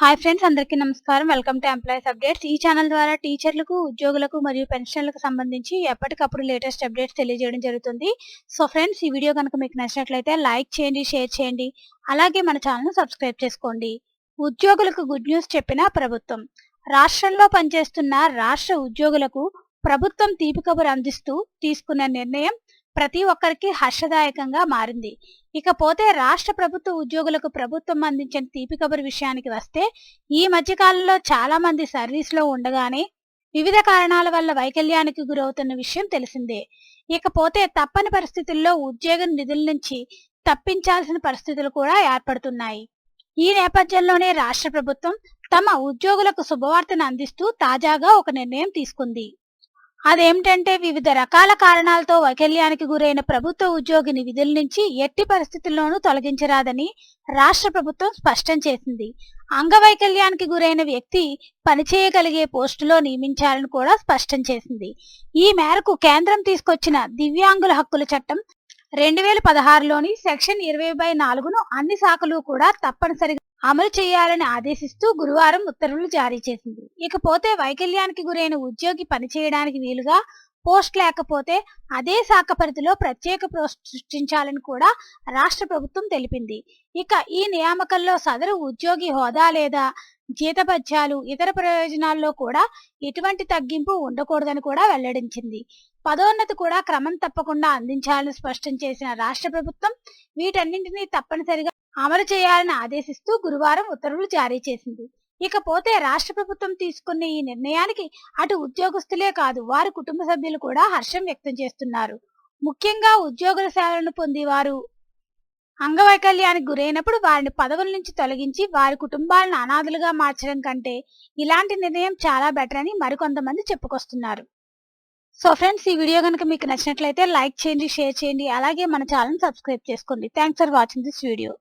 Hi friends అందరికీ నమస్కారం. Welcome to employees updates ఈ ఛానల్ ద్వారా టీచర్లకు ఉద్యోగులకు మరియు పెన్షన్లకు సంబంధించి ఎప్పటికప్పుడు లేటెస్ట్ అప్డేట్స్ తెలియజేయడం జరుగుతుంది. సో ఫ్రెండ్స్ ఈ వీడియో కనుక మీకు నచ్చినట్లయితే లైక్ చేయండి షేర్ చేయండి. అలాగే మన ఛానల్ సబ్స్క్రైబ్ చేసుకోండి. ఉద్యోగులకు గుడ్ న్యూస్ చెప్పిన ప్రభుత్వం. రాష్ట్రంలో పనిచేస్తున్న రాష్ట్ర ఉద్యోగులకు ప్రభుత్వం తీపి కబురు అందిస్తూ తీసుకున్న నిర్ణయం ప్రతి ఒక్కరికి హర్షదాయకంగా మారింది. ఇకపోతే రాష్ట్ర ప్రభుత్వ ఉద్యోగులకు ప్రభుత్వం అందించిన తీపి కబురు విషయానికి వస్తే ఈ మధ్యకాలంలో చాలా మంది సర్వీస్లో ఉండగానే వివిధ కారణాల వల్ల వైకల్యానికి గురవుతున్న విషయం తెలిసిందే. ఇకపోతే తప్పని పరిస్థితుల్లో ఉద్యోగ నిధుల నుంచి తప్పించాల్సిన పరిస్థితులు కూడా ఏర్పడుతున్నాయి. ఈ నేపథ్యంలోనే రాష్ట్ర ప్రభుత్వం తమ ఉద్యోగులకు శుభవార్తను అందిస్తూ తాజాగా ఒక నిర్ణయం తీసుకుంది. అదేమిటంటే వివిధ రకాల కారణాలతో వైకల్యానికి గురైన ప్రభుత్వ ఉద్యోగిని విధుల నుంచి ఎట్టి పరిస్థితుల్లోనూ తొలగించరాదని రాష్ట్ర ప్రభుత్వం స్పష్టం చేసింది. అంగవైకల్యానికి గురైన వ్యక్తి పనిచేయగలిగే పోస్టులో నియమించాలని కూడా స్పష్టం చేసింది. ఈ మేరకు కేంద్రం తీసుకొచ్చిన దివ్యాంగుల హక్కుల చట్టం రెండు వేల పదహారులోని సెక్షన్ ఇరవై బై నాలుగును అన్ని శాఖలు కూడా తప్పనిసరిగా అమలు చేయాలని ఆదేశిస్తూ గురువారం ఉత్తర్వులు జారీ చేసింది. ఇకపోతే వైకల్యానికి గురైన ఉద్యోగి పనిచేయడానికి వీలుగా పోస్ట్ లేకపోతే అదే శాఖ పరిధిలో ప్రత్యేక పోస్ట్ సృష్టించాలని కూడా రాష్ట్ర ప్రభుత్వం తెలిపింది. ఇక ఈ నియామకంలో సదరు ఉద్యోగి హోదా లేదా జీతభత్యాలు ఇతర ప్రయోజనాల్లో కూడా ఎటువంటి తగ్గింపు ఉండకూడదని కూడా వెల్లడించింది. పదోన్నతి కూడా క్రమం తప్పకుండా అందించాలని స్పష్టం చేసిన రాష్ట్ర ప్రభుత్వం వీటన్నింటినీ తప్పనిసరిగా అమలు చేయాలని ఆదేశిస్తూ గురువారం ఉత్తర్వులు జారీ చేసింది. ఇకపోతే రాష్ట్ర ప్రభుత్వం తీసుకున్న ఈ నిర్ణయానికి అటు ఉద్యోగస్తులే కాదు వారి కుటుంబ సభ్యులు కూడా హర్షం వ్యక్తం చేస్తున్నారు. ముఖ్యంగా ఉద్యోగుల సేవలను పొందేవారు అంగవైకల్యానికి గురైనప్పుడు వారిని పదవుల నుంచి తొలగించి వారి కుటుంబాలను అనాథలుగా మార్చడం కంటే ఇలాంటి నిర్ణయం చాలా బెటర్ అని మరికొంతమంది చెప్పుకొస్తున్నారు. సో ఫ్రెండ్స్ ఈ వీడియో కనుక మీకు నచ్చినట్లయితే లైక్ చేయండి షేర్ చేయండి అలాగే మన ఛానల్ సబ్స్క్రైబ్ చేసుకోండి. Thanks for watching this video.